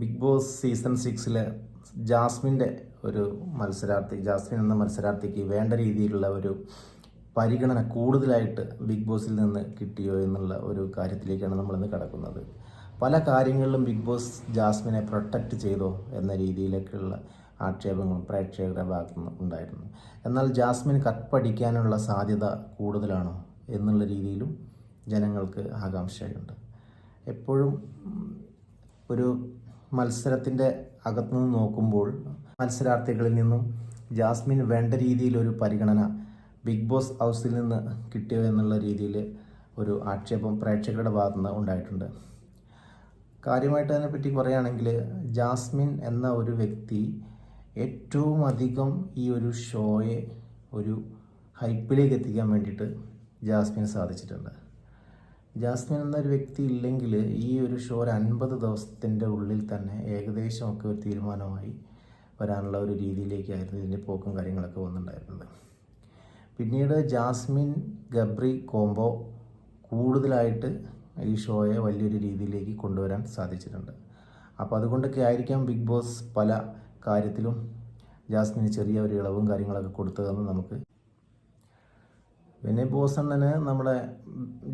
Big boss season സിക്സിലെ ജാസ്മിന്റെ ഒരു മത്സരാർത്ഥി ജാസ്മിൻ എന്ന മത്സരാർത്ഥിക്ക് വേണ്ട രീതിയിലുള്ള ഒരു പരിഗണന കൂടുതലായിട്ട് ബിഗ് ബോസിൽ നിന്ന് കിട്ടിയോ എന്നുള്ള ഒരു കാര്യത്തിലേക്കാണ് നമ്മളിന്ന് കടക്കുന്നത്. പല കാര്യങ്ങളിലും ബിഗ് ബോസ് ജാസ്മിനെ പ്രൊട്ടക്റ്റ് ചെയ്തോ എന്ന രീതിയിലേക്കുള്ള ആക്ഷേപങ്ങളും പ്രേക്ഷകരുടെ ഭാഗത്തു നിന്ന് ഉണ്ടായിരുന്നു. എന്നാൽ ജാസ്മിൻ കപ്പടിക്കാനുള്ള സാധ്യത കൂടുതലാണോ എന്നുള്ള രീതിയിലും ജനങ്ങൾക്ക് ആകാംക്ഷയുണ്ട്. എപ്പോഴും ഒരു മത്സരത്തിന്റെ അകത്തുനിന്ന് നോക്കുമ്പോൾ മത്സരാർത്ഥികളിൽ നിന്നും ജാസ്മിൻ വേണ്ട രീതിയിലൊരു പരിഗണന ബിഗ് ബോസ് ഹൗസിൽ നിന്ന് കിട്ടിയോ എന്നുള്ള രീതിയിൽ ഒരു ആക്ഷേപം പ്രേക്ഷകരുടെ ഭാഗത്തു നിന്ന് ഉണ്ടായിട്ടുണ്ട്. കാര്യമായിട്ട് അതിനെപ്പറ്റി പറയുകയാണെങ്കിൽ ജാസ്മിൻ എന്ന ഒരു വ്യക്തി ഏറ്റവും അധികം ഈ ഒരു ഷോയെ ഒരു ഹൈപ്പിലേക്ക് എത്തിക്കാൻ വേണ്ടിയിട്ട് ജാസ്മിന് സാധിച്ചിട്ടുണ്ട്. ജാസ്മിൻ എന്നൊരു വ്യക്തി ഇല്ലെങ്കിൽ ഈ ഒരു ഷോ ഒരു അൻപത് ദിവസത്തിന്റെ ഉള്ളിൽ തന്നെ ഏകദേശം ഒക്കെ ഒരു തീരുമാനമായി വരാനുള്ള ഒരു രീതിയിലേക്കായിരുന്നു ഇതിന്റെ പോക്കും കാര്യങ്ങളൊക്കെ വന്നിട്ടുണ്ടായിരുന്നത്. പിന്നീട് ജാസ്മിൻ ഗബ്രി കോംബോ കൂടുതലായിട്ട് ഈ ഷോയെ വലിയൊരു രീതിയിലേക്ക് കൊണ്ടുവരാൻ സാധിച്ചിട്ടുണ്ട്. അപ്പോൾ അതുകൊണ്ടൊക്കെ ആയിരിക്കാം ബിഗ് ബോസ് പല കാര്യത്തിലും ജാസ്മിന് ചെറിയ ഒരു ഇളവും കാര്യങ്ങളൊക്കെ കൊടുത്തതെന്ന് നമുക്ക് പിന്നെ ബോസണ്ണന് നമ്മുടെ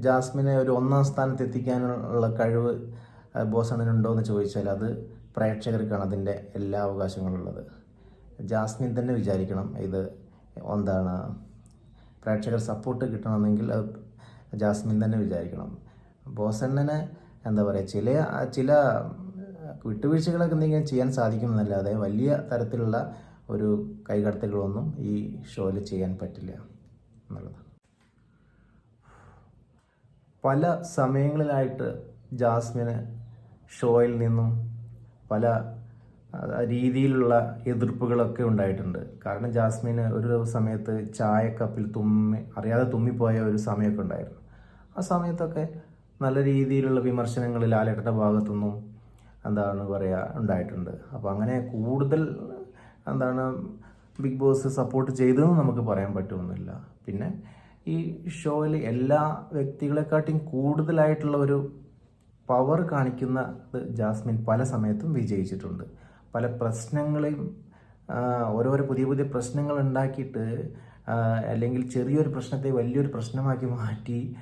ജാസ്മിനെ ഒരു ഒന്നാം സ്ഥാനത്ത് എത്തിക്കാനുള്ള കഴിവ് ആ, ബോസണ്ണനുണ്ടോ എന്ന് ചോദിച്ചാൽ അത് പ്രേക്ഷകർക്കാണ് അതിന്റെ എല്ലാ അവകാശങ്ങളും ഉള്ളത്. ജാസ്മിൻ തന്നെ വിചാരിക്കണം ഇത് എന്താണ് പ്രേക്ഷകർ സപ്പോർട്ട് കിട്ടണമെങ്കിൽ അത് ജാസ്മിൻ തന്നെ വിചാരിക്കണം. ബോസണ്ണന് എന്താ പറയുക ചില ചില വിട്ടുവീഴ്ചകളൊക്കെ എന്തെങ്കിലും ചെയ്യാൻ സാധിക്കുമെന്നല്ലാതെ വലിയ തരത്തിലുള്ള ഒരു കൈകടത്തലുകളൊന്നും ഈ ഷോയിൽ ചെയ്യാൻ പറ്റില്ല എന്നുള്ളത്. പല സമയങ്ങളിലായിട്ട് ജാസ്മിന് ഷോയിൽ നിന്നും പല രീതിയിലുള്ള എതിർപ്പുകളൊക്കെ ഉണ്ടായിട്ടുണ്ട്. കാരണം ജാസ്മിന് ഒരു സമയത്ത് ചായക്കപ്പിൽ തുമ്മി അറിയാതെ തുമ്മിപ്പോയ ഒരു സമയമൊക്കെ ഉണ്ടായിരുന്നു. ആ സമയത്തൊക്കെ നല്ല രീതിയിലുള്ള വിമർശനങ്ങൾ ലാലേട്ടന്റെ ഭാഗത്തുനിന്നും എന്താണ് പറയുക ഉണ്ടായിട്ടുണ്ട്. അപ്പോൾ അങ്ങനെ കൂടുതൽ എന്താണ് ബിഗ് ബോസ് സപ്പോർട്ട് ചെയ്തതെന്ന് നമുക്ക് പറയാൻ പറ്റുമെന്നില്ല പിന്നെ ഈ ഷോയിൽ എല്ലാ വ്യക്തികളെക്കാട്ടിയും കൂടുതലായിട്ടുള്ള ഒരു പവർ കാണിക്കുന്ന ജാസ്മിൻ പല സമയത്തും വിജയിച്ചിട്ടുണ്ട്. പല പ്രശ്നങ്ങളെയും ഓരോരോ പുതിയ പുതിയ പ്രശ്നങ്ങൾ ഉണ്ടാക്കിയിട്ട് അല്ലെങ്കിൽ ചെറിയൊരു പ്രശ്നത്തെ വലിയൊരു പ്രശ്നമാക്കി മാറ്റി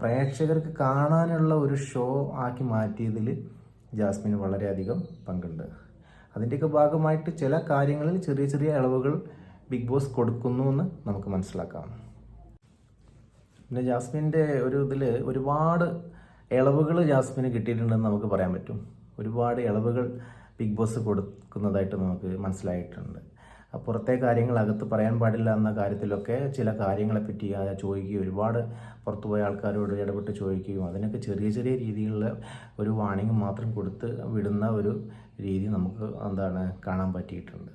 പ്രേക്ഷകർക്ക് കാണാനുള്ള ഒരു ഷോ ആക്കി മാറ്റിയതിൽ ജാസ്മിന് വളരെയധികം പങ്കുണ്ട്. അതിന്റെയൊക്കെ ഭാഗമായിട്ട് ചില കാര്യങ്ങളിൽ ചെറിയ ചെറിയ ഇളവുകൾ ബിഗ് ബോസ് കൊടുക്കുന്നു എന്ന് നമുക്ക് മനസ്സിലാക്കാം. പിന്നെ ജാസ്മിന്റെ ഒരു ഇതിൽ ഒരുപാട് ഇളവുകൾ ജാസ്മിന് കിട്ടിയിട്ടുണ്ടെന്ന് നമുക്ക് പറയാൻ പറ്റും. ഒരുപാട് ഇളവുകൾ ബിഗ് ബോസ് കൊടുക്കുന്നതായിട്ട് നമുക്ക് മനസ്സിലായിട്ടുണ്ട്. പുറത്തെ കാര്യങ്ങൾ അകത്ത് പറയാൻ പാടില്ല എന്ന കാര്യത്തിലൊക്കെ ചില കാര്യങ്ങളെപ്പറ്റി ചോദിക്കുകയും ഒരുപാട് പുറത്തുപോയ ആൾക്കാരോട് ഇടപെട്ട് ചോദിക്കുകയും അതിനൊക്കെ ചെറിയ ചെറിയ രീതിയിലുള്ള ഒരു വാണിംഗ് മാത്രം കൊടുത്ത് വിടുന്ന ഒരു രീതി നമുക്ക് എന്താണ് കാണാൻ പറ്റിയിട്ടുണ്ട്.